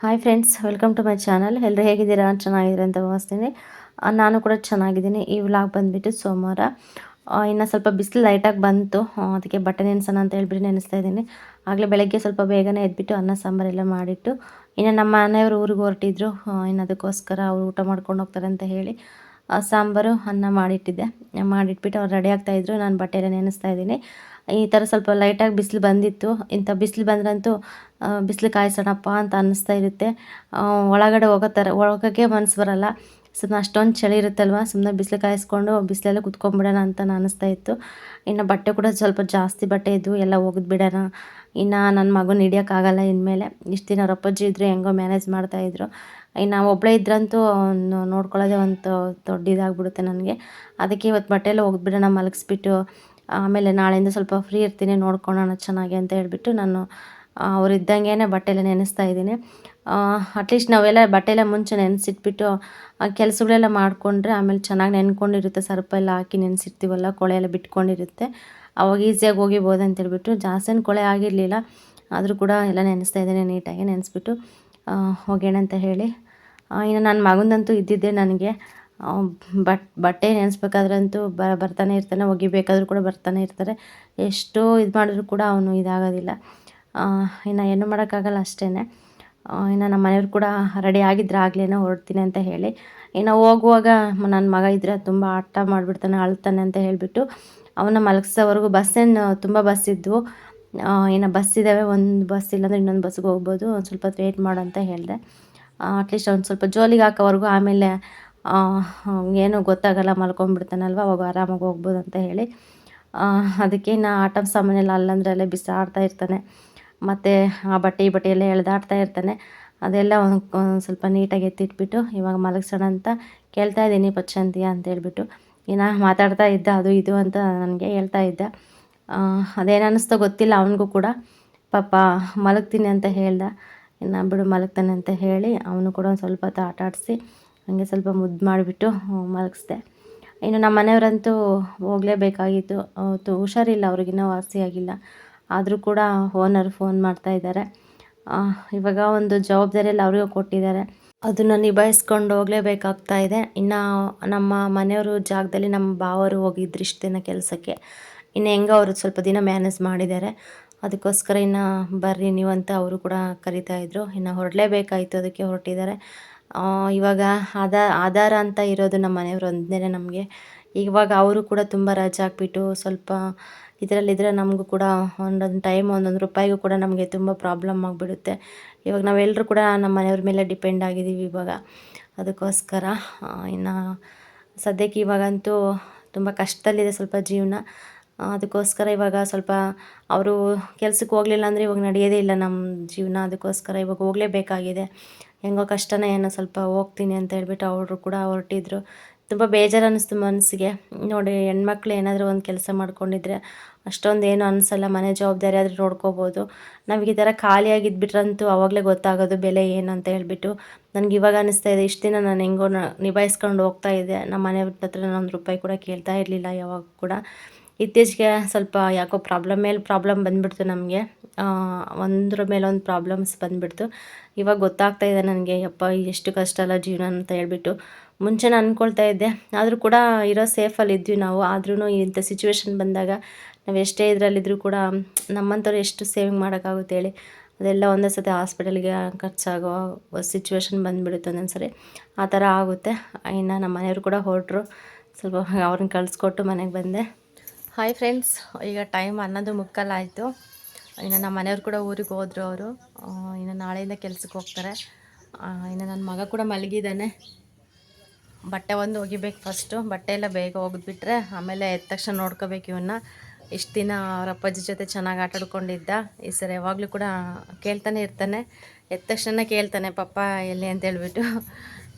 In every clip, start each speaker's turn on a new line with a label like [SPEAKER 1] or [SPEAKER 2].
[SPEAKER 1] Hi friends welcome to my channel ಎಲ್ಲರೂ ಹೇಗಿದ್ದೀರಾ? ಚೆನ್ನಾಗಿದ್ದೀರಾ ಅಂತ ಭಾವಿಸ್ತೀನಿ. ನಾನು ಕೂಡ ಚೆನ್ನಾಗಿದ್ದೀನಿ. ಈ ವ್ಲಾಗ್ ಬಂದುಬಿಟ್ಟು ಸೋಮವಾರ. ಇನ್ನು ಸ್ವಲ್ಪ ಬಿಸಿಲು ಲೈಟಾಗಿ ಬಂತು. ಅದಕ್ಕೆ ಬಟ್ಟೆ ನೆನೆಸೋಣ ಅಂತ ಹೇಳ್ಬಿಟ್ಟು ನೆನೆಸ್ತಾ ಇದ್ದೀನಿ. ಆಗಲೇ ಬೆಳಗ್ಗೆ ಸ್ವಲ್ಪ ಬೇಗನೆ ಎದ್ಬಿಟ್ಟು ಅನ್ನ ಸಾಂಬಾರೆಲ್ಲ ಮಾಡಿಟ್ಟು, ಇನ್ನು ನಮ್ಮ ಮನೆಯವರು ಊರಿಗೆ ಹೊರಟಿದ್ರು. ಇನ್ನು ಅದಕ್ಕೋಸ್ಕರ ಅವರು ಊಟ ಮಾಡ್ಕೊಂಡು ಹೋಗ್ತಾರೆ ಅಂತ ಹೇಳಿ ಸಾಂಬಾರು, ಅನ್ನ ಮಾಡಿಟ್ಟಿದ್ದೆ. ಮಾಡಿಟ್ಬಿಟ್ಟು ಅವ್ರು ರೆಡಿ ಆಗ್ತಾಯಿದ್ರು ನಾನು ಬಟ್ಟೆ ಎಲ್ಲ ನೆನೆಸ್ತಾ ಇದ್ದೀನಿ. ಈ ಥರ ಸ್ವಲ್ಪ ಲೈಟಾಗಿ ಬಿಸಿಲು ಬಂದಿತ್ತು. ಇಂಥ ಬಿಸಿಲು ಬಂದ್ರಂತೂ ಬಿಸಿಲು ಕಾಯಿಸೋಣಪ್ಪ ಅಂತ ಅನ್ನಿಸ್ತಾ ಇರುತ್ತೆ. ಒಳಗಡೆ ಹೋಗೋ ಥರ ಹೋಗೋಕ್ಕೆ ಮನಸ್ಸು ಬರಲ್ಲ. ಸುಮ್ಮನೆ ಅಷ್ಟೊಂದು ಚಳಿ ಇರುತ್ತಲ್ವ? ಸುಮ್ಮನೆ ಬಿಸಿಲು ಕಾಯಿಸ್ಕೊಂಡು ಬಿಸಿಲೆಲ್ಲ ಕುತ್ಕೊಂಡ್ಬಿಡೋಣ ಅಂತ ಅನ್ನಿಸ್ತಾ ಇತ್ತು. ಇನ್ನು ಬಟ್ಟೆ ಕೂಡ ಸ್ವಲ್ಪ ಜಾಸ್ತಿ ಬಟ್ಟೆ ಇದ್ವು. ಎಲ್ಲ ಒಗೆದು ಬಿಡೋಣ. ಇನ್ನು ನನ್ನ ಮಗನ ಹಿಡಿಯೋಕ್ಕಾಗಲ್ಲ ಇನ್ಮೇಲೆ. ಇಷ್ಟು ದಿನ ಅವ್ರ ಇದ್ದರೆ ಹೆಂಗೋ ಮ್ಯಾನೇಜ್ ಮಾಡ್ತಾಯಿದ್ರು ಇನ್ನು ಒಬ್ಬಳೇ ಇದ್ರಂತೂ ನೋಡ್ಕೊಳ್ಳೋದೇ ಒಂದು ದೊಡ್ಡ ಇದಾಗ್ಬಿಡುತ್ತೆ ನನಗೆ. ಅದಕ್ಕೆ ಇವತ್ತು ಬಟ್ಟೆ ಎಲ್ಲ ಮಲಗಿಸ್ಬಿಟ್ಟು, ಆಮೇಲೆ ನಾಳೆಯಿಂದ ಸ್ವಲ್ಪ ಫ್ರೀ ಇರ್ತೀನಿ ನೋಡ್ಕೊಳೋಣ ಚೆನ್ನಾಗಿ ಅಂತ ಹೇಳಿಬಿಟ್ಟು ನಾನು ಅವ್ರು ಬಟ್ಟೆಲ್ಲ ನೆನೆಸ್ತಾ ಇದ್ದೀನಿ. ಅಟ್ಲೀಸ್ಟ್ ನಾವೆಲ್ಲ ಬಟ್ಟೆಲ್ಲ ಮುಂಚೆ ನೆನೆಸಿಟ್ಬಿಟ್ಟು, ಆ, ಕೆಲಸಗಳೆಲ್ಲ ಮಾಡಿಕೊಂಡ್ರೆ ಆಮೇಲೆ ಚೆನ್ನಾಗಿ ನೆನ್ಕೊಂಡಿರುತ್ತೆ. ಸರ್ಪ ಎಲ್ಲ ಹಾಕಿ ನೆನೆಸಿರ್ತೀವಲ್ಲ, ಕೊಳೆ ಎಲ್ಲ ಬಿಟ್ಕೊಂಡಿರುತ್ತೆ. ಅವಾಗ ಈಸಿಯಾಗಿ ಹೋಗಿಬೋದು ಅಂತ ಹೇಳ್ಬಿಟ್ಟು ಜಾಸ್ತಿ ಕೊಳೆ ಆಗಿರಲಿಲ್ಲ. ಆದರೂ ಕೂಡ ಎಲ್ಲ ನೆನೆಸ್ತಾ ಇದ್ದೇನೆ, ನೀಟಾಗಿ ನೆನೆಸ್ಬಿಟ್ಟು ಹೋಗೋಣ ಅಂತ ಹೇಳಿ. ಇನ್ನು ನನ್ನ ಮಗಂದಂತೂ ಇದ್ದಿದ್ದೆ ನನಗೆ. ಬಟ್, ಬಟ್ಟೆ ನೆನೆಸ್ಬೇಕಾದ್ರಂತೂ ಬ, ಬರ್ತಾನೆ ಇರ್ತಾನೆ, ಒಗಿಬೇಕಾದ್ರೂ ಕೂಡ ಬರ್ತಾನೆ ಇರ್ತಾರೆ. ಎಷ್ಟೋ ಇದು ಮಾಡಿದ್ರು ಕೂಡ ಅವನು ಇದಾಗೋದಿಲ್ಲ. ಇನ್ನು ಏನು ಮಾಡೋಕ್ಕಾಗಲ್ಲ ಅಷ್ಟೇ ಇನ್ನು ನಮ್ಮ ಮನೆಯವ್ರು ಕೂಡ ರೆಡಿ ಆಗಿದ್ರೆ ಆಗಲೇನೋ ಹೊರಡ್ತೀನಿ ಅಂತ ಹೇಳಿ. ಇನ್ನು ಹೋಗುವಾಗ ನನ್ನ ಮಗ ಇದ್ದರೆ ತುಂಬ ಆಟ ಮಾಡಿಬಿಡ್ತಾನೆ, ಅಳ್ತಾನೆ ಅಂತ ಹೇಳಿಬಿಟ್ಟು ಅವನ್ನ ಮಲಗಿಸೋವರೆಗೂ ಬಸ್ಸೇನು ತುಂಬ ಬಸ್ ಇದ್ವು. ಇನ್ನು ಬಸ್ ಇದ್ದಾವೆ ಒಂದು ಬಸ್ ಇಲ್ಲಾಂದ್ರೆ ಇನ್ನೊಂದು ಬಸ್ಸಿಗೆ ಹೋಗ್ಬೋದು, ಒಂದು ಸ್ವಲ್ಪ ಹೊತ್ತು ವೇಟ್ ಮಾಡು ಅಂತ ಹೇಳಿದೆ. ಅಟ್ಲೀಸ್ಟ್ ಒಂದು ಸ್ವಲ್ಪ ಜೋಲಿಗೆ ಹಾಕೋವರೆಗೂ ಆಮೇಲೆ ಏನೂ ಏನು ಗೊತ್ತಾಗಲ್ಲ, ಮಲ್ಕೊಂಡ್ಬಿಡ್ತಾನಲ್ವ, ಅವಾಗ ಆರಾಮಾಗಿ ಹೋಗ್ಬೋದು ಅಂತ ಹೇಳಿ. ಅದಕ್ಕೆ ನಾ ಆಟ ಸಾಮಾನೆಲ್ಲ ಅಲ್ಲಂದ್ರೆ ಅಲ್ಲೇ ಬಿಸಾಡ್ತಾ ಇರ್ತಾನೆ. ಮತ್ತು ಆ ಬಟ್ಟೆ ಈ ಬಟ್ಟೆ ಎಲ್ಲ ಎಳೆದಾಡ್ತಾ ಇರ್ತಾನೆ. ಅದೆಲ್ಲ ಒಂದು ಸ್ವಲ್ಪ ನೀಟಾಗಿ ಎತ್ತಿಟ್ಬಿಟ್ಟು ಇವಾಗ ಮಲಗಿಸೋಣ ಅಂತ ಕೇಳ್ತಾ ಇದ್ದೀನಿ ಪಚ್ಚಂತಿಯ ಅಂತ ಹೇಳ್ಬಿಟ್ಟು. ಇನ್ನು ಮಾತಾಡ್ತಾ ಇದ್ದ ಅದು ಇದು ಅಂತ ನನಗೆ ಹೇಳ್ತಾ ಇದ್ದ. ಅದೇನು ಅನ್ನಿಸ್ತೋ ಗೊತ್ತಿಲ್ಲ, ಅವನಿಗೂ ಕೂಡ. ಪಾಪ ಮಲಗ್ತೀನಿ ಅಂತ ಹೇಳ್ದ. ಇನ್ನು ಬಿಡು ಮಲಗ್ತಾನೆ ಅಂತ ಹೇಳಿ ಅವನು ಕೂಡ ಒಂದು ಸ್ವಲ್ಪ ಹೊತ್ತು ಆಟ ಆಡಿಸಿ ಹಂಗೆ ಸ್ವಲ್ಪ ಮುದ್ದು ಮಾಡಿಬಿಟ್ಟು ಮಲಗಿಸ್ದೆ. ಇನ್ನು ನಮ್ಮ ಮನೆಯವರಂತೂ ಹೋಗಲೇಬೇಕಾಗಿತ್ತು ಹುಷಾರಿಲ್ಲ, ಅವ್ರಿಗಿನ್ನೂ ವಾಸಿಯಾಗಿಲ್ಲ ಆದರೂ ಕೂಡ ಓನರ್ ಫೋನ್ ಮಾಡ್ತಾ ಇದ್ದಾರೆ. ಇವಾಗ ಒಂದು ಜವಾಬ್ದಾರಿಯಲ್ಲಿ ಅವರಿಗೂ ಕೊಟ್ಟಿದ್ದಾರೆ. ಅದನ್ನು ನಿಭಾಯಿಸ್ಕೊಂಡು ಹೋಗಲೇಬೇಕಾಗ್ತಾ ಇದೆ. ಇನ್ನು ನಮ್ಮ ಮನೆಯವರು ಜಾಗದಲ್ಲಿ ನಮ್ಮ ಬಾವರು ಹೋಗಿದ್ರು ಇಷ್ಟು ದಿನ ಕೆಲಸಕ್ಕೆ. ಇನ್ನು ಹೆಂಗೆ ಅವರು ಸ್ವಲ್ಪ ದಿನ ಮ್ಯಾನೇಜ್ ಮಾಡಿದ್ದಾರೆ. ಅದಕ್ಕೋಸ್ಕರ ಇನ್ನು ಬರ್ರಿ ನೀವು ಅಂತ ಅವರು ಕೂಡ ಕರಿತಾ ಇದ್ರು. ಇನ್ನು ಹೊರಡಲೇಬೇಕಾಯಿತು ಅದಕ್ಕೆ ಹೊರಟಿದ್ದಾರೆ. ಇವಾಗ ಆಧಾರ ಆಧಾರ ಅಂತ ಇರೋದು ನಮ್ಮ ಮನೆಯವ್ರು ಒಂದೇ ನಮಗೆ. ಇವಾಗ ಅವರು ಕೂಡ ತುಂಬ ರಜೆ ಹಾಕ್ಬಿಟ್ಟು ಸ್ವಲ್ಪ ಇದರಲ್ಲಿದ್ದರೆ ನಮಗೂ ಕೂಡ ಒಂದೊಂದು ಟೈಮ್ ಒಂದೊಂದು ರೂಪಾಯಿಗೂ ಕೂಡ ನಮಗೆ ತುಂಬ ಪ್ರಾಬ್ಲಮ್ ಆಗಿಬಿಡುತ್ತೆ. ಇವಾಗ ನಾವೆಲ್ಲರೂ ಕೂಡ ನಮ್ಮ ಮನೆಯವ್ರ ಮೇಲೆ ಡಿಪೆಂಡ್ ಆಗಿದ್ದೀವಿ ಇವಾಗ. ಅದಕ್ಕೋಸ್ಕರ ಇನ್ನು ಸದ್ಯಕ್ಕೆ ಇವಾಗಂತೂ ತುಂಬ ಕಷ್ಟದಲ್ಲಿದೆ ಸ್ವಲ್ಪ ಜೀವನ. ಅದಕ್ಕೋಸ್ಕರ ಇವಾಗ ಸ್ವಲ್ಪ ಅವರು ಕೆಲ್ಸಕ್ಕೆ ಹೋಗಲಿಲ್ಲ ಅಂದರೆ ಇವಾಗ ನಡೆಯೋದೇ ಇಲ್ಲ ನಮ್ಮ ಜೀವನ. ಅದಕ್ಕೋಸ್ಕರ ಇವಾಗ ಹೋಗಲೇಬೇಕಾಗಿದೆ. ಹೆಂಗೋ ಕಷ್ಟನೇ ಏನೋ ಸ್ವಲ್ಪ ಹೋಗ್ತೀನಿ ಅಂತ ಹೇಳ್ಬಿಟ್ಟು ಅವರು ಕೂಡ ಹೊರಟಿದ್ರು. ತುಂಬ ಬೇಜಾರು ಅನ್ನಿಸ್ತು ಮನಸ್ಸಿಗೆ ನೋಡಿ, ಹೆಣ್ಮಕ್ಳು ಏನಾದರೂ ಒಂದು ಕೆಲಸ ಮಾಡ್ಕೊಂಡಿದ್ರೆ ಅಷ್ಟೊಂದು ಏನು ಅನಿಸಲ್ಲ. ಮನೆ ಜವಾಬ್ದಾರಿ ಆದರೂ ನೋಡ್ಕೋಬೋದು. ನಮಗೆ ಈ ಥರ ಖಾಲಿಯಾಗಿದ್ಬಿಟ್ರಂತೂ ಅವಾಗಲೇ ಗೊತ್ತಾಗೋದು ಬೆಲೆ ಏನು ಅಂತ ಹೇಳ್ಬಿಟ್ಟು. ನನಗೆ ಇವಾಗ ಅನ್ನಿಸ್ತಾ ಇದೆ, ಇಷ್ಟು ದಿನ ನಾನು ಹೆಂಗೋ ನಿಭಾಯಿಸ್ಕೊಂಡು ಹೋಗ್ತಾ ಇದ್ದೆ. ನಮ್ಮ ಮನೆಯವ್ರ ಹತ್ರ ನಾನು ಒಂದು ರೂಪಾಯಿ ಕೂಡ ಕೇಳ್ತಾ ಇರಲಿಲ್ಲ ಯಾವಾಗ ಕೂಡ. ಇತ್ತೀಚೆಗೆ ಸ್ವಲ್ಪ ಯಾಕೋ ಪ್ರಾಬ್ಲಮ್ ಮೇಲೆ ಪ್ರಾಬ್ಲಮ್ ಬಂದುಬಿಡ್ತು ನಮಗೆ. ಒಂದ್ರ ಮೇಲೆ ಒಂದು ಪ್ರಾಬ್ಲಮ್ಸ್ ಬಂದುಬಿಡ್ತು. ಇವಾಗ ಗೊತ್ತಾಗ್ತಾ ಇದೆ ನನಗೆ, ಯಪ್ಪ, ಎಷ್ಟು ಕಷ್ಟ ಅಲ್ಲ ಜೀವನ ಅಂತ ಹೇಳ್ಬಿಟ್ಟು. ಮುಂಚೆ ನಾನು ಅಂದ್ಕೊಳ್ತಾ ಇದ್ದೆ. ಆದರೂ ಕೂಡ ಇರೋ ಸೇಫಲ್ಲಿ ಇದ್ವಿ ನಾವು. ಆದ್ರೂ ಇಂಥ ಸಿಚುವೇಶನ್ ಬಂದಾಗ ನಾವು ಎಷ್ಟೇ ಇದರಲ್ಲಿದ್ದರೂ ಕೂಡ ನಮ್ಮಂಥವ್ರು ಎಷ್ಟು ಸೇವಿಂಗ್ ಮಾಡೋಕ್ಕಾಗುತ್ತೆ ಹೇಳಿ. ಅದೆಲ್ಲ ಒಂದೇ ಸತಿ ಹಾಸ್ಪಿಟಲ್ಗೆ ಖರ್ಚಾಗೋ ಸಿಚುವೇಶನ್ ಬಂದುಬಿಡುತ್ತೆ ಒಂದೊಂದು ಸರಿ ಆ ಥರ ಆಗುತ್ತೆ. ಇನ್ನು ನಮ್ಮ ಮನೆಯವರು ಕೂಡ ಹೊರಟ್ರು. ಸ್ವಲ್ಪ ಅವ್ರನ್ನ ಕಳಿಸ್ಕೊಟ್ಟು ಮನೆಗೆ ಬಂದೆ. ಹಾಯ್ ಫ್ರೆಂಡ್ಸ್ ಈಗ ಟೈಮ್ ಅನ್ನೋದು ಮುಕ್ಕಾಲಾಯಿತು ಇನ್ನು ನಮ್ಮ ಮನೆಯವ್ರು ಕೂಡ ಊರಿಗೆ ಹೋದರು ಅವರು. ಇನ್ನು ನಾಳೆಯಿಂದ ಕೆಲ್ಸಕ್ಕೆ ಹೋಗ್ತಾರೆ. ಇನ್ನು ನನ್ನ ಮಗ ಕೂಡ ಮಲಗಿದ್ದಾನೆ. ಬಟ್ಟೆ ಒಂದು ಒಗಿಬೇಕು ಫಸ್ಟು ಬಟ್ಟೆ ಎಲ್ಲ ಬೇಗ ಒಗೆದ್ಬಿಟ್ರೆ ಆಮೇಲೆ ಎದ್ದ ತಕ್ಷಣ ನೋಡ್ಕೋಬೇಕು ಇವನ್ನ ಇಷ್ಟು ದಿನ ಅವ್ರ ಅಪ್ಪಾಜಿ ಜೊತೆ ಚೆನ್ನಾಗಿ ಆಟಾಡ್ಕೊಂಡಿದ್ದ ಈ ಸರಿ ಯಾವಾಗಲೂ ಕೂಡ ಕೇಳ್ತಾನೆ ಇರ್ತಾನೆ. ಎದ್ದ ತಕ್ಷಣ ಕೇಳ್ತಾನೆ, ಪಪ್ಪ, ಎಲ್ಲಿ? ಅಂತ ಹೇಳ್ಬಿಟ್ಟು.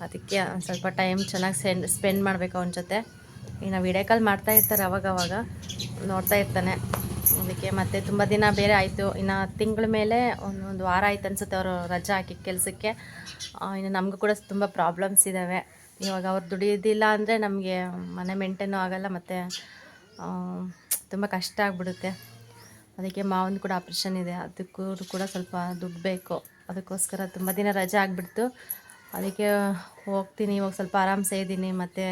[SPEAKER 1] ಅದಕ್ಕೆ ಸ್ವಲ್ಪ ಟೈಮ್ ಚೆನ್ನಾಗಿ ಸ್ಪೆಂಡ್ ಮಾಡಬೇಕು ಅವನ ಜೊತೆ. ಇನ್ನು ವಿಡಿಯೋ ಕಾಲ್ ಮಾಡ್ತಾ ಇರ್ತಾರೆ ಅವಾಗ ಅವಾಗ ನೋಡ್ತಾ ಇರ್ತಾನೆ. ಅದಕ್ಕೆ ಮತ್ತೆ ತುಂಬ ದಿನ ಬೇರೆ ಆಯಿತು. ಇನ್ನು ತಿಂಗಳ ಮೇಲೆ ಒಂದು ಒಂದು ವಾರ ಆಯ್ತು ಅನ್ಸುತ್ತೆ ಅವರು ರಜೆ ಹಾಕಿ ಕೆಲಸಕ್ಕೆ. ಇನ್ನು ನಮಗೂ ಕೂಡ ತುಂಬ ಪ್ರಾಬ್ಲಮ್ಸ್ ಇದ್ದಾವೆ ಇವಾಗ ಅವ್ರು ದುಡಿಯೋದಿಲ್ಲ ಅಂದರೆ ನಮಗೆ ಮನೆ ಮೇಂಟೈನು ಆಗಲ್ಲ ಮತ್ತು ತುಂಬ ಕಷ್ಟ ಆಗಿಬಿಡುತ್ತೆ. ಅದಕ್ಕೆ ಮಾವನ ಕೂಡ ಆಪ್ರೇಷನ್ ಇದೆ. ಅದಕ್ಕೂ ಕೂಡ ಸ್ವಲ್ಪ ದುಡ್ಡು ಬೇಕು. ಅದಕ್ಕೋಸ್ಕರ ತುಂಬ ದಿನ ರಜೆ ಆಗಿಬಿಡ್ತು. ಅದಕ್ಕೆ ಹೋಗ್ತೀನಿ, ಇವಾಗ ಸ್ವಲ್ಪ ಆರಾಮ್ಸೆ ಇದ್ದೀನಿ ಮತ್ತು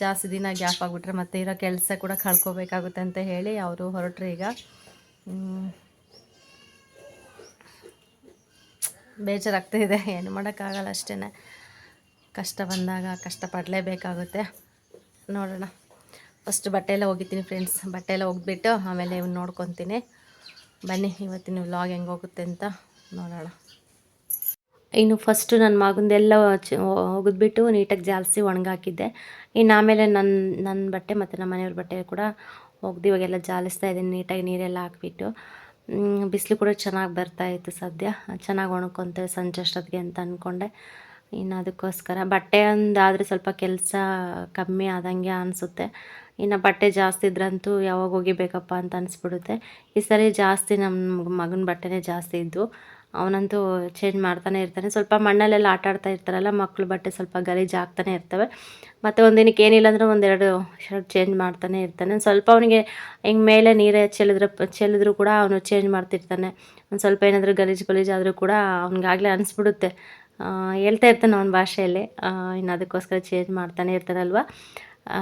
[SPEAKER 1] ಜಾಸ್ತಿ ದಿನ ಗ್ಯಾಪ್ ಆಗಿಬಿಟ್ರೆ ಮತ್ತೆ ಇರೋ ಕೆಲಸ ಕೂಡ ಕಳ್ಕೊಬೇಕಾಗುತ್ತೆ ಅಂತ ಹೇಳಿ ಅವರು ಹೊರಟ್ರು ಈಗ. ಬೇಜಾರಾಗ್ತಾಯಿದೆ ಏನು ಮಾಡೋಕ್ಕಾಗಲ್ಲ ಅಷ್ಟೇ ಕಷ್ಟ ಬಂದಾಗ ಕಷ್ಟಪಡಲೇಬೇಕಾಗುತ್ತೆ ನೋಡೋಣ. ಫಸ್ಟ್ ಬಟ್ಟೆ ಎಲ್ಲ ಒಗಿತೀನಿ ಫ್ರೆಂಡ್ಸ್. ಬಟ್ಟೆ ಎಲ್ಲ ಆಮೇಲೆ ಇವ್ನು ನೋಡ್ಕೊತೀನಿ. ಬನ್ನಿ, ಇವತ್ತಿನ ವ್ಲಾಗ್ ಹೆಂಗೆ ಹೋಗುತ್ತೆ ಅಂತ ನೋಡೋಣ. ಇನ್ನು ಫಸ್ಟು ನನ್ನ ಮಗಂದೆಲ್ಲ ಒಗೆದ್ಬಿಟ್ಟು ನೀಟಾಗಿ ಜಾಲಿಸಿ ಒಣಗಾಕಿದ್ದೆ. ಇನ್ನು ಆಮೇಲೆ ನನ್ನ ನನ್ನ ಬಟ್ಟೆ ಮತ್ತು ನಮ್ಮ ಮನೆಯವ್ರ ಬಟ್ಟೆ ಕೂಡ ಒಗ್ದು ಇವಾಗೆಲ್ಲ ಜಾಲಿಸ್ತಾ ಇದ್ದೀನಿ, ನೀಟಾಗಿ ನೀರೆಲ್ಲ ಹಾಕ್ಬಿಟ್ಟು. ಬಿಸಿಲು ಕೂಡ ಚೆನ್ನಾಗಿ ಬರ್ತಾ ಇತ್ತು ಸದ್ಯ. ಚೆನ್ನಾಗಿ ಒಣಕೊತೇವೆ ಸಂಜೆ ಅಷ್ಟೊತ್ತಿಗೆ ಅಂತ ಅಂದ್ಕೊಂಡೆ ಇನ್ನು ಅದಕ್ಕೋಸ್ಕರ ಬಟ್ಟೆ ಒಂದಾದರೆ ಸ್ವಲ್ಪ ಕೆಲಸ ಕಮ್ಮಿ ಆದಂಗೆ ಅನಿಸುತ್ತೆ. ಇನ್ನು ಬಟ್ಟೆ ಜಾಸ್ತಿ ಇದ್ರಂತೂ ಯಾವಾಗ ಒಗಿಬೇಕಪ್ಪ ಅಂತ ಅನಿಸ್ಬಿಡುತ್ತೆ. ಈ ಸರಿ ಜಾಸ್ತಿ ನಮ್ಮ ಮಗನ ಬಟ್ಟೆನೇ ಜಾಸ್ತಿ ಇದ್ದು. ಅವನಂತೂ ಚೇಂಜ್ ಮಾಡ್ತಾನೆ ಇರ್ತಾನೆ. ಸ್ವಲ್ಪ ಮಣ್ಣಲ್ಲೆಲ್ಲ ಆಟ ಆಡ್ತಾ ಇರ್ತಾರಲ್ಲ ಮಕ್ಕಳು ಬಟ್ಟೆ ಸ್ವಲ್ಪ ಗಲೀಜು ಆಗ್ತಾನೆ ಇರ್ತವೆ. ಮತ್ತು ಒಂದಿನಕ್ಕೆ ಏನಿಲ್ಲ ಅಂದ್ರೆ ಒಂದೆರಡು ಶರ್ಟ್ ಚೇಂಜ್ ಮಾಡ್ತಾನೆ ಇರ್ತಾನೆ. ಸ್ವಲ್ಪ ಅವನಿಗೆ ಹಿಂಗೆ ಮೇಲೆ ನೀರೇ ಚೆಲ್ಲಿದ್ರೆ ಚೆಲ್ಲಿದ್ರು ಕೂಡ ಅವನು ಚೇಂಜ್ ಮಾಡ್ತಿರ್ತಾನೆ. ಒಂದು ಸ್ವಲ್ಪ ಏನಾದರೂ ಗಲೀಜು ಗಲೀಜು ಆದರೂ ಕೂಡ ಅವ್ನಿಗಾಗಲೇ ಅನಿಸ್ಬಿಡುತ್ತೆ. ಹೇಳ್ತಾ ಇರ್ತಾನೆ ಅವನ ಭಾಷೆಯಲ್ಲಿ. ಇನ್ನು ಅದಕ್ಕೋಸ್ಕರ ಚೇಂಜ್ ಮಾಡ್ತಾನೆ ಇರ್ತಾನಲ್ವ? ಆ,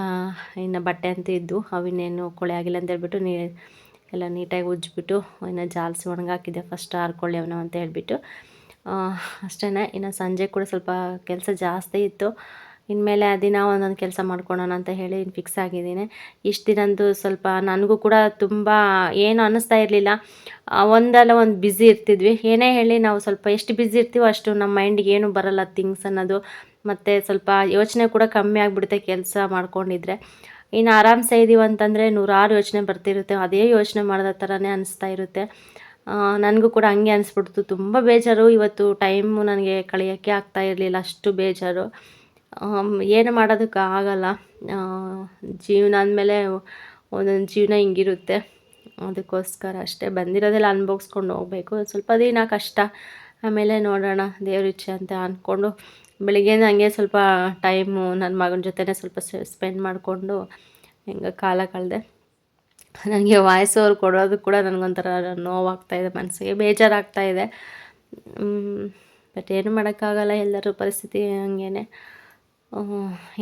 [SPEAKER 1] ಇನ್ನು ಬಟ್ಟೆ ಅಂತೂ ಇದ್ದು ಅವಿನ್ನೇನು ಕೊಳೆ ಆಗಿಲ್ಲ ಅಂತ ಹೇಳ್ಬಿಟ್ಟು ನೀ ಎಲ್ಲ ನೀಟಾಗಿ ಉಜ್ಜಿಬಿಟ್ಟು ಇನ್ನು ಜಾಲಿಸಿ ಒಣಗಾಕಿದ್ದೆ ಫಸ್ಟ್ ಹಾರ್ಕೊಳ್ಳಿ ಅವನು ಅಂತ ಹೇಳಿಬಿಟ್ಟು. ಅಷ್ಟೇ ಇನ್ನು ಸಂಜೆ ಕೂಡ ಸ್ವಲ್ಪ ಕೆಲಸ ಜಾಸ್ತಿ ಇತ್ತು. ಇನ್ಮೇಲೆ ದಿನ ಒಂದೊಂದು ಕೆಲಸ ಮಾಡ್ಕೊಳೋಣ ಅಂತ ಹೇಳಿ ಫಿಕ್ಸ್ ಆಗಿದ್ದೀನಿ. ಇಷ್ಟು ದಿನಂದು ಸ್ವಲ್ಪ ನನಗೂ ಕೂಡ ತುಂಬ ಏನು ಅನ್ನಿಸ್ತಾ ಇರಲಿಲ್ಲ. ಒಂದಲ್ಲ ಒಂದು ಬ್ಯುಸಿ ಇರ್ತಿದ್ವಿ. ಏನೇ ಹೇಳಿ ನಾವು ಸ್ವಲ್ಪ ಎಷ್ಟು ಬ್ಯುಸಿ ಇರ್ತೀವೋ ಅಷ್ಟು ನಮ್ಮ ಮೈಂಡಿಗೆ ಏನು ಬರಲ್ಲ ಥಿಂಗ್ಸ್ ಅನ್ನೋದು. ಮತ್ತು ಸ್ವಲ್ಪ ಯೋಚನೆ ಕೂಡ ಕಮ್ಮಿ ಆಗಿಬಿಡುತ್ತೆ ಕೆಲಸ ಮಾಡ್ಕೊಂಡಿದ್ರೆ. ಇನ್ನು ಆರಾಮ್ಸೆ ಇದ್ದೀವಿ ಅಂತಂದರೆ ನೂರಾರು ಯೋಚನೆ ಬರ್ತಿರುತ್ತೆ. ಅದೇ ಯೋಚನೆ ಮಾಡಿದ ಥರನೇ ಅನಿಸ್ತಾ ಇರುತ್ತೆ. ನನಗೂ ಕೂಡ ಹಂಗೆ ಅನಿಸ್ಬಿಡ್ತು. ತುಂಬ ಬೇಜಾರು. ಇವತ್ತು ಟೈಮು ನನಗೆ ಕಳೆಯೋಕ್ಕೆ ಆಗ್ತಾ ಇರಲಿಲ್ಲ. ಅಷ್ಟು ಬೇಜಾರು. ಏನು ಮಾಡೋದಕ್ಕೆ ಆಗಲ್ಲ. ಜೀವನ ಅಂದಮೇಲೆ ಒಂದೊಂದು ಜೀವನ ಹಿಂಗಿರುತ್ತೆ. ಅದಕ್ಕೋಸ್ಕರ ಅಷ್ಟೇ. ಬಂದಿರೋದೆಲ್ಲ ಅನುಭವಿಸ್ಕೊಂಡು ಹೋಗಬೇಕು. ಸ್ವಲ್ಪ ದಿನ ಕಷ್ಟ. ಆಮೇಲೆ ನೋಡೋಣ. ದೇವ್ರ ಇಚ್ಛೆ ಅಂತ ಅಂದ್ಕೊಂಡು ಬೆಳಿಗ್ಗೆಯಿಂದ ಹಂಗೆ ಸ್ವಲ್ಪ ಟೈಮು ನನ್ನ ಮಗನ ಜೊತೆನೇ ಸ್ವಲ್ಪ ಸ್ಪೆಂಡ್ ಮಾಡಿಕೊಂಡು ಹಿಂಗೆ ಕಾಲ ಕಳೆದೆ. ನನಗೆ ವಾಯ್ಸ್ ಓವರ್ ಕೊಡೋದು ಕೂಡ ನನಗೊಂಥರ ನೋವಾಗ್ತಾ ಇದೆ ಮನಸ್ಸಿಗೆ ಬೇಜಾರಾಗ್ತಾ ಇದೆ. ಬಟ್ ಏನು ಮಾಡೋಕ್ಕಾಗಲ್ಲ, ಎಲ್ಲರೂ ಪರಿಸ್ಥಿತಿ ಹಂಗೇನೆ.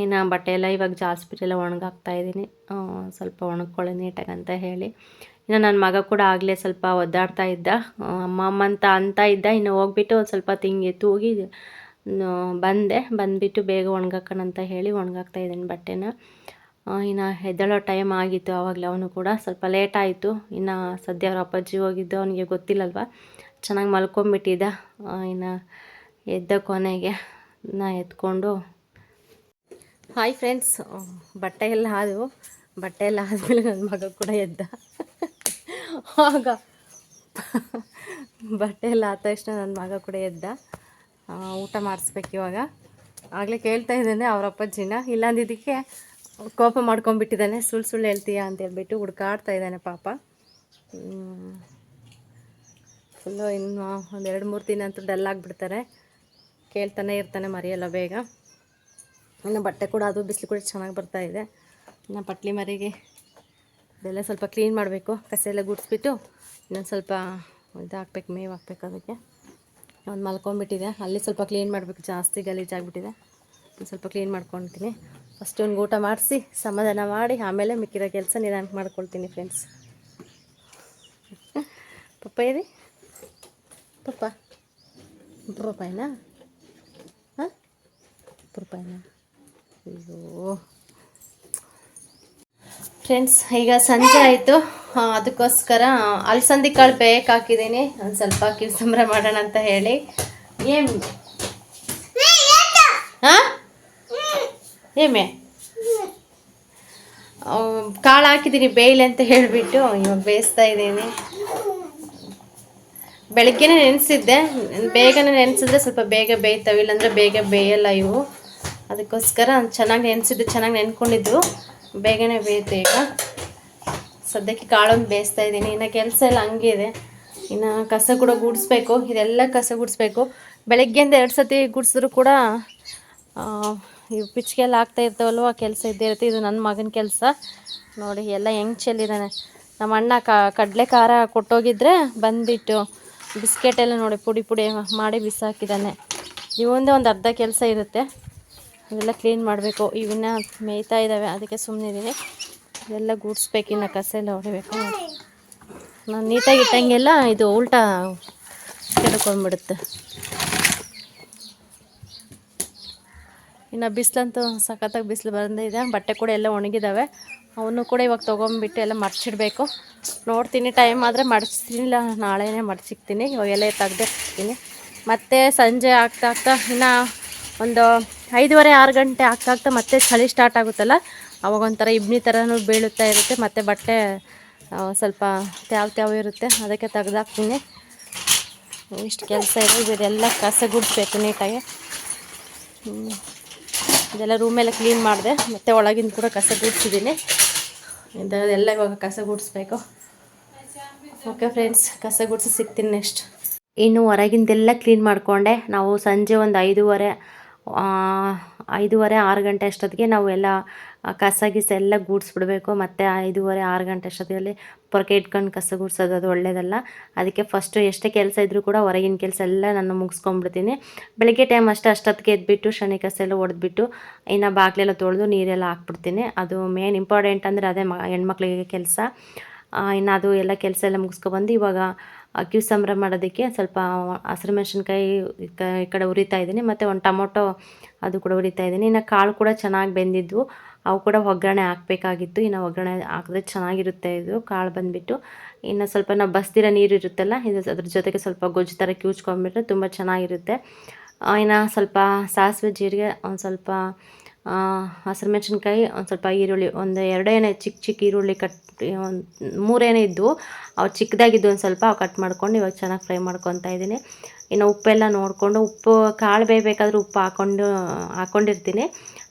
[SPEAKER 1] ಇನ್ನು ಬಟ್ಟೆ ಎಲ್ಲ ಇವಾಗ ಜಾಸ್ತಿ ಎಲ್ಲ ಒಣಗಾಕ್ತಾ ಇದ್ದೀನಿ. ಸ್ವಲ್ಪ ಒಣಗ್ಕೊಳ್ಳಿ ನೀಟಾಗಿ ಅಂತ ಹೇಳಿ. ಇನ್ನು ನನ್ನ ಮಗ ಕೂಡ ಆಗಲೇ ಸ್ವಲ್ಪ ಒದ್ದಾಡ್ತಾ ಇದ್ದ. ಅಮ್ಮ ಅಮ್ಮ ಅಂತ ಅಂತ ಇದ್ದ, ಇನ್ನು ಹೋಗ್ಬಿಟ್ಟು ಸ್ವಲ್ಪ ತಿಂಗಿ ತೂಗಿ ಬಂದೆ, ಬಂದುಬಿಟ್ಟು ಬೇಗ ಒಣಗಾಕೋಣ ಅಂತ ಹೇಳಿ ಒಣಗಾಕ್ತಾ ಇದ್ದೀನಿ ಬಟ್ಟೆನ. ಇನ್ನು ಎದ್ದೇಳೋ ಟೈಮ್ ಆಗಿತ್ತು ಆವಾಗಲೇ ಅವನು ಕೂಡ ಸ್ವಲ್ಪ ಲೇಟ್ ಆಯಿತು. ಇನ್ನು ಸದ್ಯ ಅವ್ರ ಅಪ್ಪಾಜಿ ಹೋಗಿದ್ದು, ಅವನಿಗೆ ಗೊತ್ತಿಲ್ಲಲ್ವ? ಚೆನ್ನಾಗಿ ಮಲ್ಕೊಂಬಿಟ್ಟಿದ್ದ ಇನ್ನು ಎದ್ದ ಕೊನೆಗೆ ನಾ ಎತ್ಕೊಂಡು. ಹಾಯ್ ಫ್ರೆಂಡ್ಸ್ ಬಟ್ಟೆ ಎಲ್ಲ ಆದವು. ಬಟ್ಟೆ ಎಲ್ಲ ಆದಮೇಲೆ ನನ್ನ ಮಗ ಕೂಡ ಎದ್ದ. ಆಗ ಬಟ್ಟೆ ಎಲ್ಲ ಆದ ತಕ್ಷಣ ನನ್ನ ಮಗ ಕೂಡ ಎದ್ದ. ಊಟ ಮಾಡಿಸ್ಬೇಕು ಇವಾಗ. ಆಗಲೇ ಕೇಳ್ತಾ ಇದ್ದಾನೆ ಅವ್ರ ಅಪ್ಪಾಜಿನ. ಇಲ್ಲಾಂದಿದ್ದಕ್ಕೆ ಕೋಪ ಮಾಡ್ಕೊಂಡ್ಬಿಟ್ಟಿದ್ದಾನೆ. ಸುಳ್ಳು ಸುಳ್ಳು ಹೇಳ್ತೀಯಾ ಅಂತ ಹೇಳ್ಬಿಟ್ಟು ಹುಡ್ಕಾಡ್ತಾ ಇದ್ದಾನೆ ಪಾಪ. ಫುಲ್ಲು ಇನ್ನು ಒಂದು ಎರಡು ಮೂರು ದಿನ ಅಂತೂ ಡಲ್ ಆಗಿಬಿಡ್ತಾರೆ. ಕೇಳ್ತಾನೆ ಇರ್ತಾನೆ ಮರಿಯಲ್ಲ ಬೇಗ. ಇನ್ನು ಬಟ್ಟೆ ಕೂಡ ಅದು ಬಿಸಿಲು ಕೂಡ ಚೆನ್ನಾಗಿ ಬರ್ತಾ ಇದೆ. ಇನ್ನು ಪಟ್ಲಿ ಮರಿಗೆ ಇದೆಲ್ಲ ಸ್ವಲ್ಪ ಕ್ಲೀನ್ ಮಾಡಬೇಕು. ಕಸ ಎಲ್ಲ ಗುಡಿಸ್ಬಿಟ್ಟು ಇನ್ನೊಂದು ಸ್ವಲ್ಪ ಇದು ಹಾಕ್ಬೇಕು ಮೇವು ಹಾಕ್ಬೇಕು ಅದಕ್ಕೆ. ಒಂದು ಮಲ್ಕೊಂಡ್ಬಿಟ್ಟಿದೆ. ಅಲ್ಲಿ ಸ್ವಲ್ಪ ಕ್ಲೀನ್ ಮಾಡಬೇಕು. ಜಾಸ್ತಿ ಗಲೀಜಾಗ್ಬಿಟ್ಟಿದೆ ಸ್ವಲ್ಪ ಕ್ಲೀನ್ ಮಾಡ್ಕೊತೀನಿ. ಫಸ್ಟ್ ಒಂದು ಊಟ ಮಾಡಿಸಿ, ಸಮಾಧಾನ ಮಾಡಿ, ಆಮೇಲೆ ಮಿಕ್ಕಿರೋ ಕೆಲಸ ನಿಧಾನಕ್ಕೆ ಮಾಡ್ಕೊಳ್ತೀನಿ ಫ್ರೆಂಡ್ಸ್ ಪಪ್ಪ ಇದೆ ಪಪ್ಪ? ರೂಪಾಯಿನಾ? ಹಾಂ? ರೂಪಾಯಿನಾ? ಅಯ್ಯೋ. ಫ್ರೆಂಡ್ಸ್ ಈಗ ಸಂಜೆ ಆಯಿತು. ಅದಕ್ಕೋಸ್ಕರ ಅಲಸಂದಿ ಕಾಳು ಬೇಯಕ್ಕೆ ಹಾಕಿದ್ದೀನಿ ಒಂದು ಸ್ವಲ್ಪ ಕಿವ್ಸಂಬ್ರ ಮಾಡೋಣ ಅಂತ ಹೇಳಿ. ಏಮ್? ಹಾಂ ಏಮೆ? ಕಾಳು ಹಾಕಿದ್ದೀನಿ, ಬೇಯಿಲೆ ಅಂತ ಹೇಳಿಬಿಟ್ಟು ಇವಾಗ ಬೇಯಿಸ್ತಾ ಇದ್ದೀನಿ. ಬೆಳಗ್ಗೆನೇ ನೆನೆಸಿದ್ದೆ. ಬೇಗನೆ ನೆನೆಸಿದ್ರೆ ಸ್ವಲ್ಪ ಬೇಗ ಬೇಯ್ತಾವೆ, ಇಲ್ಲಾಂದರೆ ಬೇಗ ಬೇಯಲ್ಲ ಇವು. ಅದಕ್ಕೋಸ್ಕರ ಚೆನ್ನಾಗಿ ನೆನೆಸಿದ್ದು, ಚೆನ್ನಾಗಿ ನೆನ್ಕೊಂಡಿದ್ದು. ಬೇಗನೆ ಬೇಯುತ್ತೆ ಈಗ. ಸದ್ಯಕ್ಕೆ ಕಾಳೊಂದು ಬೇಯಿಸ್ತಾ ಇದ್ದೀನಿ. ಇನ್ನು ಕೆಲಸ ಎಲ್ಲ ಹಂಗೆ ಇದೆ. ಇನ್ನು ಕಸ ಕೂಡ ಗುಡಿಸ್ಬೇಕು. ಇದೆಲ್ಲ ಕಸ ಗುಡಿಸ್ಬೇಕು. ಬೆಳಗ್ಗೆಯಿಂದ ಎರಡು ಸತಿ ಗುಡಿಸಿದ್ರು ಕೂಡ ಇವು ಪಿಚ್ಕೆ ಎಲ್ಲ ಆಗ್ತಾ ಇರ್ತಾವಲ್ವ, ಕೆಲಸ ಇದ್ದೇ ಇರುತ್ತೆ. ಇದು ನನ್ನ ಮಗನ ಕೆಲಸ. ನೋಡಿ, ಎಲ್ಲ ಹೆಂಗ್ ಚೆಲ್ಲಿದ್ದಾನೆ ನಮ್ಮ ಅಣ್ಣ ಕಡಲೆ ಖಾರ ಕೊಟ್ಟೋಗಿದ್ರೆ ಬಂದ್ಬಿಟ್ಟು ಬಿಸ್ಕೆಟ್ ಎಲ್ಲ ನೋಡಿ ಪುಡಿ ಪುಡಿ ಮಾಡಿ ಬಿಸಾಕಿದ್ದಾನೆ ಇವೊಂದೇ ಒಂದು ಅರ್ಧ ಕೆಲಸ ಇರುತ್ತೆ. ಅದೆಲ್ಲ ಕ್ಲೀನ್ ಮಾಡಬೇಕು. ಇವನ್ನ ಮೇಯ್ತಾ ಇದ್ದಾವೆ. ಅದಕ್ಕೆ ಸುಮ್ಮನಿದ್ದೀನಿ ಇದೆಲ್ಲ ಗೂಡಿಸ್ಬೇಕು. ಇನ್ನು ಕಸ ಎಲ್ಲ ಹೊಡಿಬೇಕು. ನಾನು ನೀಟಾಗಿ ಇಟ್ಟಂಗೆಲ್ಲ ಇದು ಉಲ್ಟಾ ಕೆಡ್ಕೊಂಡ್ಬಿಡುತ್ತೆ ಇನ್ನು ಬಿಸಿಲಂತೂ ಸಖತ್ತಾಗಿ ಬಿಸಿಲು ಬಂದಿದೆ. ಬಟ್ಟೆ ಕೂಡ ಎಲ್ಲ ಒಣಗಿದ್ದಾವೆ ಅವನು ಕೂಡ ಇವಾಗ ತೊಗೊಂಬಿಟ್ಟು ಎಲ್ಲ ಮಡ್ಚಿಡ್ಬೇಕು ನೋಡ್ತೀನಿ. ಟೈಮ್ ಆದರೆ ಮಡ್ಚ್ತೀನಿ ಇಲ್ಲ ನಾಳೆನೇ ಮಡ್ಚಿಕ್ತೀನಿ ಇವಾಗೆಲ್ಲ ತೆಗ್ದಿರ್ತೀನಿ ಮತ್ತು ಸಂಜೆ ಆಗ್ತಾ ಆಗ್ತಾ ಇನ್ನು ಒಂದು ಐದುವರೆ ಆರು ಗಂಟೆ ಆಗ್ತಾ ಮತ್ತೆ ಚಳಿ ಸ್ಟಾರ್ಟ್ ಆಗುತ್ತಲ್ಲ? ಅವಾಗ ಒಂಥರ ಇಬ್ನಿ ಥರನೂ ಬೀಳುತ್ತಾ ಇರುತ್ತೆ, ಮತ್ತು ಬಟ್ಟೆ ಸ್ವಲ್ಪ ತ್ಯಾವ್ ತ್ಯಾವ್ ಇರುತ್ತೆ. ಅದಕ್ಕೆ ತೆಗ್ದಾಕ್ತೀನಿ. ಇಷ್ಟು ಕೆಲಸ ಇದೆ. ಇದೆಲ್ಲ ಕಸ ಗುಡಿಸ್ಬೇಕು ನೀಟಾಗಿ. ಇದೆಲ್ಲ ರೂಮೆಲ್ಲ ಕ್ಲೀನ್ ಮಾಡಿದೆ. ಮತ್ತು ಒಳಗಿಂದ ಕೂಡ ಕಸ ಗುಡಿಸಿದ್ದೀನಿ ಇದೆಲ್ಲ ಇವಾಗ ಕಸ ಗುಡಿಸ್ಬೇಕು ಓಕೆ ಫ್ರೆಂಡ್ಸ್ ಕಸ ಗುಡಿಸಿ ಸಿಗ್ತೀನಿ ನೆಕ್ಸ್ಟ್ ಇನ್ನು ಹೊರಗಿಂದೆಲ್ಲ ಕ್ಲೀನ್ ಮಾಡಿಕೊಂಡೆ. ನಾವು ಸಂಜೆ ಒಂದು ಐದೂವರೆ ಐದೂವರೆ, ಆರು ಗಂಟೆ ಅಷ್ಟೊತ್ತಿಗೆ ನಾವು ಎಲ್ಲ ಕಸ, ಗಿಸ ಎಲ್ಲ ಗೂಡಿಸ್ಬಿಡ್ಬೇಕು. ಮತ್ತು ಐದೂವರೆ, ಆರು ಗಂಟೆ ಅಷ್ಟೊತ್ತಿಗೆ ಪೊರಕೆ ಇಟ್ಕೊಂಡು ಕಸ ಗುಡಿಸೋದು ಅದು ಒಳ್ಳೆಯದಲ್ಲ ಅದಕ್ಕೆ ಫಸ್ಟು ಎಷ್ಟೇ ಕೆಲಸ ಇದ್ದರೂ ಕೂಡ ಹೊರಗಿನ ಕೆಲಸ ಎಲ್ಲ ನಾನು ಮುಗಿಸ್ಕೊಂಡ್ಬಿಡ್ತೀನಿ ಬೆಳಗ್ಗೆ ಟೈಮ್ ಅಷ್ಟೇ ಅಷ್ಟೊತ್ತಿಗೆ ಎದ್ಬಿಟ್ಟು ಶನಿ ಕಸ ಎಲ್ಲ ಹೊಡೆದ್ಬಿಟ್ಟು ಇನ್ನು ಬಾಗಿಲೆಲ್ಲ ತೊಳೆದು ನೀರೆಲ್ಲ ಹಾಕ್ಬಿಡ್ತೀನಿ. ಅದು ಮೇನ್ ಇಂಪಾರ್ಟೆಂಟ್ ಅಂದರೆ ಅದೇ ಮ, ಹೆಣ್ಮಕ್ಳಿಗೆ ಕೆಲಸ. ಇನ್ನು ಅದು ಎಲ್ಲ ಕೆಲಸ ಎಲ್ಲ ಮುಗಿಸ್ಕೊಬಂದು ಇವಾಗ ಅಕ್ಕಿ ಸಂಭ್ರಮ ಮಾಡೋದಕ್ಕೆ ಸ್ವಲ್ಪ ಹಸಿರು ಮೆಣಸಿನ್ಕಾಯಿ ಈ ಕಡೆ ಉರಿತಾ ಇದ್ದೀನಿ, ಮತ್ತು ಒಂದು ಟೊಮೊಟೊ ಅದು ಕೂಡ ಉರಿತಾ ಇದ್ದೀನಿ. ಇನ್ನು ಕಾಳು ಕೂಡ ಚೆನ್ನಾಗಿ ಬೆಂದಿದ್ವು. ಅವು ಕೂಡ ಒಗ್ಗರಣೆ ಹಾಕಬೇಕಾಗಿತ್ತು. ಇನ್ನು ಒಗ್ಗರಣೆ ಹಾಕಿದ್ರೆ ಚೆನ್ನಾಗಿರುತ್ತೆ ಇದು, ಕಾಳು ಬಂದುಬಿಟ್ಟು. ಇನ್ನು ಸ್ವಲ್ಪ ನಾವು ಬಸ್ದಿರೋ ನೀರು ಇರುತ್ತಲ್ಲ, ಇದು ಅದ್ರ ಜೊತೆಗೆ ಸ್ವಲ್ಪ ಗೊಜ್ಜು ಥರ ಕ್ಯೂಚ್ಕೊಂಡ್ಬಿಟ್ರೆ ತುಂಬ ಚೆನ್ನಾಗಿರುತ್ತೆ. ಇನ್ನು ಸ್ವಲ್ಪ ಸಾಸಿವೆ ಜೀರಿಗೆ, ಒಂದು ಸ್ವಲ್ಪ ಹಸಿರು ಮೆಣಸಿನ್ಕಾಯಿ ಒಂದು ಸ್ವಲ್ಪ ಈರುಳ್ಳಿ, ಒಂದು ಎರಡೇನೆ ಚಿಕ್ಕ ಚಿಕ್ಕ ಈರುಳ್ಳಿ ಕಟ್, ಒಂದು ಮೂರೇನೇ ಇದ್ದವು ಅವು ಚಿಕ್ಕದಾಗಿದ್ದು ಒಂದು ಸ್ವಲ್ಪ ಕಟ್ ಮಾಡ್ಕೊಂಡು ಇವಾಗ ಚೆನ್ನಾಗಿ ಫ್ರೈ ಮಾಡ್ಕೊತಾ ಇದ್ದೀನಿ. ಇನ್ನು ಉಪ್ಪೆಲ್ಲ ನೋಡಿಕೊಂಡು ಉಪ್ಪು, ಕಾಳು ಬೇಯಬೇಕಾದ್ರೆ ಉಪ್ಪು ಹಾಕ್ಕೊಂಡು ಹಾಕ್ಕೊಂಡಿರ್ತೀನಿ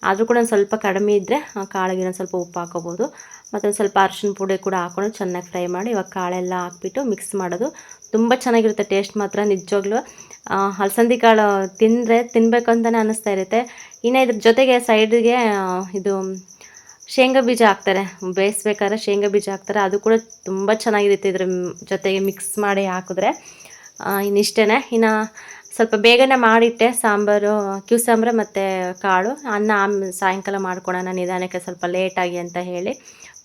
[SPEAKER 1] ಆದರೂ ಕೂಡ ಒಂದು ಸ್ವಲ್ಪ ಕಡಿಮೆ ಇದ್ದರೆ ಕಾಳಿಗೆ ಒಂದು ಸ್ವಲ್ಪ ಉಪ್ಪು ಹಾಕೋಬೋದು. ಮತ್ತು ಒಂದು ಸ್ವಲ್ಪ ಅರಶಿನ ಪುಡಿ ಕೂಡ ಹಾಕ್ಕೊಂಡು ಚೆನ್ನಾಗಿ ಫ್ರೈ ಮಾಡಿ ಇವಾಗ ಕಾಳೆಲ್ಲ ಹಾಕ್ಬಿಟ್ಟು ಮಿಕ್ಸ್ ಮಾಡೋದು ತುಂಬ ಚೆನ್ನಾಗಿರುತ್ತೆ ಟೇಸ್ಟ್ ಮಾತ್ರ ನಿಜವಾಗ್ಲೂ ಆ, ಹಲಸಂದಿ ಕಾಳು ತಿಂದರೆ ತಿನ್ನಬೇಕು ಅಂತಲೇ ಅನ್ನಿಸ್ತಾ ಇರುತ್ತೆ. ಇನ್ನು ಇದ್ರ ಜೊತೆಗೆ ಸೈಡಿಗೆ ಇದು ಶೇಂಗಾ ಬೀಜ ಹಾಕ್ತಾರೆ. ಬೇಯಿಸ್ಬೇಕಾದ್ರೆ ಶೇಂಗಾ ಬೀಜ ಹಾಕ್ತಾರೆ. ಅದು ಕೂಡ ತುಂಬ ಚೆನ್ನಾಗಿರುತ್ತೆ ಇದ್ರ ಜೊತೆಗೆ ಮಿಕ್ಸ್ ಮಾಡಿ ಹಾಕಿದ್ರೆ. ಇನ್ನಿಷ್ಟೇ ಇನ್ನು ಸ್ವಲ್ಪ ಬೇಗನೆ ಮಾಡಿಟ್ಟೆ ಸಾಂಬಾರು ಕ್ಯೂ ಸಾಂಬಾರು ಮತ್ತು ಕಾಳು. ಅನ್ನ ಸಾಯಂಕಾಲ ಮಾಡ್ಕೊಳೋಣ ನಿಧಾನಕ್ಕೆ ಸ್ವಲ್ಪ ಲೇಟಾಗಿ ಅಂತ ಹೇಳಿ.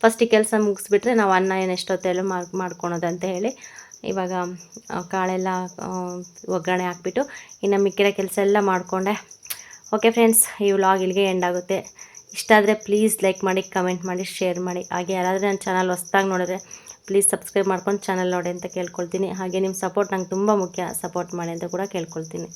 [SPEAKER 1] ಫಸ್ಟ್ ಕೆಲಸ ಮುಗಿಸ್ಬಿಟ್ರೆ ನಾವು ಅನ್ನ ಏನು ಎಷ್ಟೊತ್ತೆಲ್ಲ ಮಾರ್ಕ್ ಮಾಡ್ಕೊಳೋದು ಅಂತ ಹೇಳಿ. ಇವಾಗ ಕಾಳೆಲ್ಲ ಒಗ್ಗರಣೆ ಹಾಕ್ಬಿಟ್ಟು ಇನ್ನು ಮಿಕ್ಕಿರೋ ಕೆಲಸ ಎಲ್ಲ ಮಾಡಿಕೊಂಡೆ. ಓಕೆ ಫ್ರೆಂಡ್ಸ್ ಈ ವ್ಲಾಗ್ ಇಲ್ಲಿಗೆ ಎಂಡ್ ಆಗುತ್ತೆ. ಇಷ್ಟ ಆದರೆ ಪ್ಲೀಸ್ ಲೈಕ್ ಮಾಡಿ ಕಮೆಂಟ್ ಮಾಡಿ ಶೇರ್ ಮಾಡಿ. ಹಾಗೆ ಯಾರಾದರೂ ನನ್ನ ಚಾನಲ್ ಹೊಸ್ದಾಗಿ ನೋಡಿದ್ರೆ ಪ್ಲೀಸ್ ಸಬ್ಸ್ಕ್ರೈಬ್ ಮಾಡ್ಕೊಂಡು ಚಾನಲ್ ನೋಡಿ ಅಂತ ಕೇಳ್ಕೊಳ್ತೀನಿ. ಹಾಗೆ ನಿಮ್ಮ ಸಪೋರ್ಟ್ ನಂಗೆ ತುಂಬ ಮುಖ್ಯ. ಸಪೋರ್ಟ್ ಮಾಡಿ ಅಂತ ಕೂಡ ಕೇಳ್ಕೊಳ್ತೀನಿ.